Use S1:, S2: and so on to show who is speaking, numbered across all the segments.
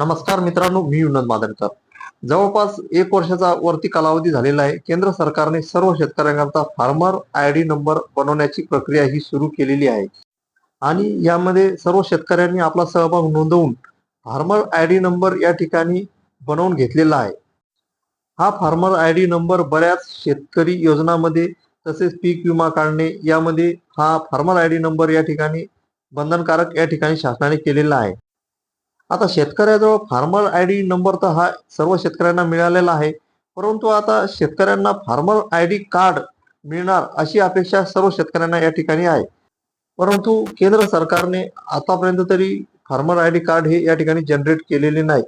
S1: नमस्कार मित्रांनो मी विनोद मादनकर जवळपास एक वर्षाचा वरती कालावधी झालेला आहे. केंद्र सरकारने सर्व शेतकऱ्यांकरता फार्मर आय डी नंबर बनवण्याची प्रक्रिया ही सुरू केलेली आहे. आणि यामध्ये सर्व शेतकऱ्यांनी आपला सहभाग नोंदवून फार्मर आय डी नंबर या ठिकाणी बनवून घेतलेला आहे. हा फार्मर आय डी नंबर बऱ्याच शेतकरी योजनामध्ये तसेच पीक विमा काढणे यामध्ये हा फार्मर आय डी नंबर या ठिकाणी बंधनकारक या ठिकाणी शासनाने केलेला आहे. आता शेतकऱ्याजवळ फार्मर आय डी नंबर तर हा सर्व शेतकऱ्यांना मिळालेला आहे. परंतु आता शेतकऱ्यांना फार्मर आय डी कार्ड मिळणार अशी अपेक्षा सर्व शेतकऱ्यांना या ठिकाणी आहे. परंतु केंद्र सरकारने आतापर्यंत तरी फार्मर आय डी कार्ड हे या ठिकाणी जनरेट केलेले नाही.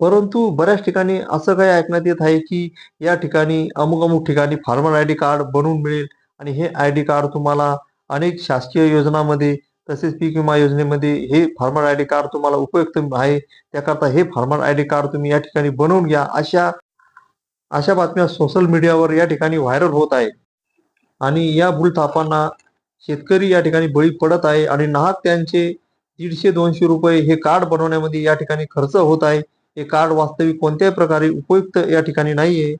S1: परंतु बऱ्याच ठिकाणी असं काही ऐकण्यात येत आहे की या ठिकाणी अमुक अमुक ठिकाणी फार्मर आय डी कार्ड बनवून मिळेल. आणि हे आय डी कार्ड तुम्हाला अनेक शासकीय योजनामध्ये तसेच पीक विमा योजनेमध्ये हे फार्मर आय डी कार्ड तुम्हाला उपयुक्त आहे. त्याकरता हे फार्मर आय डी कार्ड तुम्ही या ठिकाणी बनवून घ्या. अशा अशा बातम्या सोशल मीडियावर या ठिकाणी व्हायरल होत आहे आणि या भूलथापांना शेतकरी या ठिकाणी बळी पडत आहे आणि नाहक त्यांचे दीडशे दोनशे रुपये हे कार्ड बनवण्यामध्ये या ठिकाणी खर्च होत आहे. हे कार्ड वास्तविक कोणत्याही प्रकारे उपयुक्त या ठिकाणी नाहीये.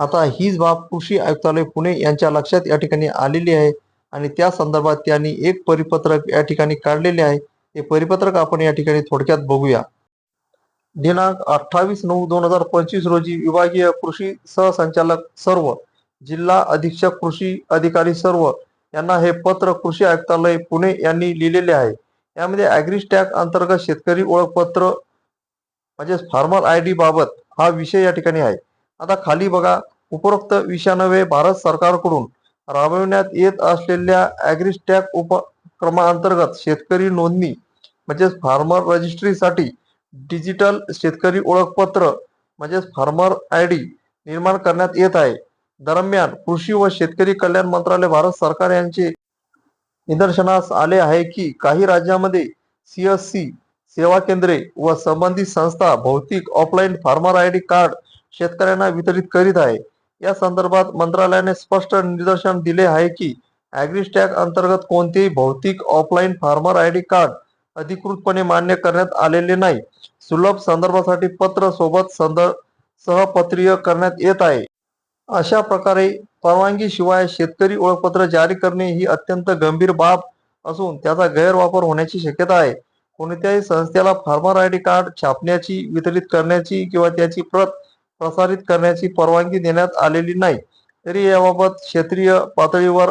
S1: आता हीच बाब कृषी आयुक्तालय पुणे यांच्या लक्षात या ठिकाणी आलेली आहे. आणि त्या संदर्भात त्यांनी एक परिपत्रक या ठिकाणी काढलेले आहे. ते परिपत्रक आपण या ठिकाणी थोडक्यात बघूया. दिनांक अठ्ठावीस नऊ दोन हजार पंचवीस रोजी विभागीय कृषी सहसंचालक सर्व जिल्हा अधीक्षक कृषी अधिकारी सर्व यांना हे पत्र कृषी आयुक्तालय पुणे यांनी लिहिलेले आहे. यामध्ये अॅग्रिस्टॅग अंतर्गत शेतकरी ओळखपत्र म्हणजेच फार्मर आय डी बाबत हा विषय या ठिकाणी आहे. आता खाली बघा उपरोक्त विषयानवे भारत सरकारकडून राबविण्यात येत असलेल्या अॅग्रिस्टॅग उपक्रमाअंतर्गत शेतकरी नोंदणी म्हणजेच फार्मर रजिस्ट्रीसाठी डिजिटल शेतकरी ओळखपत्र म्हणजेच फार्मर आय डी निर्माण करण्यात येत आहे. दरम्यान कृषी व शेतकरी कल्याण मंत्रालय भारत सरकार यांचे निदर्शनास आले आहे की काही राज्यामध्ये सीएससी सेवा केंद्रे व संबंधित संस्था भौतिक offline farmer I D card शेतकऱ्यांना वितरित करीत आहे. या संदर्भात मंत्रालयाने स्पष्ट निदर्शन दिले आहे की ॲग्रीस्टॅक अंतर्गत कोणतेही भौतिक offline farmer I D card अधिकृतपणे मान्य करण्यात आलेले नाही. सुलभ संदर्भासाठी पत्र सोबत संदर्भ सहपत्रीय करण्यात येत आहे. अशा प्रकारे परवानगी शिवाय शेतकरी ओळखपत्र जारी करणे ही अत्यंत गंभीर बाब असून त्याचा गैरवापर होण्याची शक्यता आहे. कोणत्याही संस्थेला फार्मर आय डी कार्ड छापण्याची वितरित करण्याची किंवा त्याची प्रत प्रसारित करण्याची परवानगी देण्यात आलेली नाही. तरी याबाबत क्षेत्रीय पातळीवर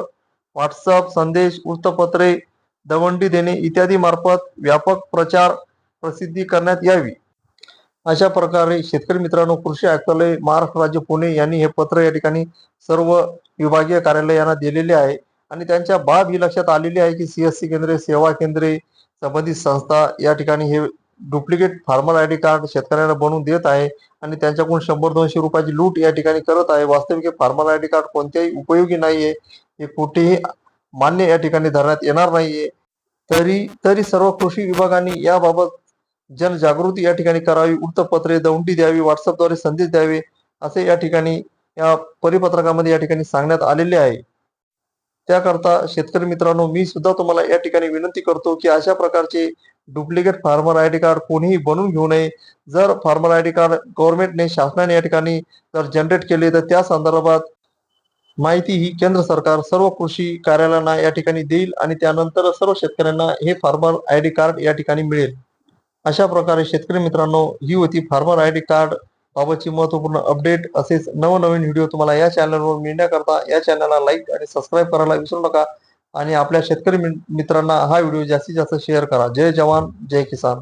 S1: व्हॉट्सअप संदेश वृत्तपत्रे दवंडी देणे इत्यादी मार्फत व्यापक प्रचार प्रसिद्धी करण्यात यावी. अशा प्रकारे शेतकरी मित्रांनो कृषी आयुक्तालय महाराष्ट्र राज्य पुणे यांनी हे पत्र या ठिकाणी सर्व विभागीय कार्यालयांना दिलेले आहे. आणि त्यांच्या बाब ही लक्षात आलेली आहे की सीएससी केंद्रे सेवा केंद्रे संबंधित संस्था या ठिकाणी हे duplicate farmer I D card शेतकऱ्यांना बनवून देत आहे आणि त्यांच्याकडून शंभर दोनशे रुपयाची लूट या ठिकाणी करत आहे. वास्तविक फार्मर आय डी कार्ड कोणत्याही उपयोगी नाहीये. हे कुठेही मान्य या ठिकाणी धरण्यात येणार नाहीये. तरी तरी सर्व कृषी विभागांनी याबाबत जनजागृती या ठिकाणी करावी वृत्तपत्रे दौंडी द्यावी व्हॉट्सअपद्वारे संदेश द्यावे असे या ठिकाणी या परिपत्रकामध्ये या ठिकाणी सांगण्यात आलेले आहे. त्याकरता शेतकरी मित्रांनो मी सुद्धा तुम्हाला या ठिकाणी विनंती करतो की अशा प्रकारचे duplicate farmer I D card कोणीही बनवून घेऊ नये. जर फार्मर आय डी कार्ड गव्हर्नमेंटने शासनाने या ठिकाणी जर जनरेट केले तर त्या संदर्भात माहिती ही केंद्र सरकार सर्व कृषी कार्यालयांना या ठिकाणी देईल आणि त्यानंतर सर्व शेतकऱ्यांना हे फार्मर आय डी कार्ड या ठिकाणी मिळेल. अशा प्रकारे शेतकरी मित्रांनो ही होती फार्मर आय डी कार्ड बाबतची महत्त्वपूर्ण अपडेट असेच नवनवीन व्हिडिओ तुम्हाला या चॅनलवर मिळण्याकरता या चॅनलला लाईक आणि सबस्क्राईब करायला विसरू नका. आणि आपल्या शेतकरी मित्रांना हा व्हिडिओ जास्तीत जास्त शेअर करा. जय जवान जय किसान.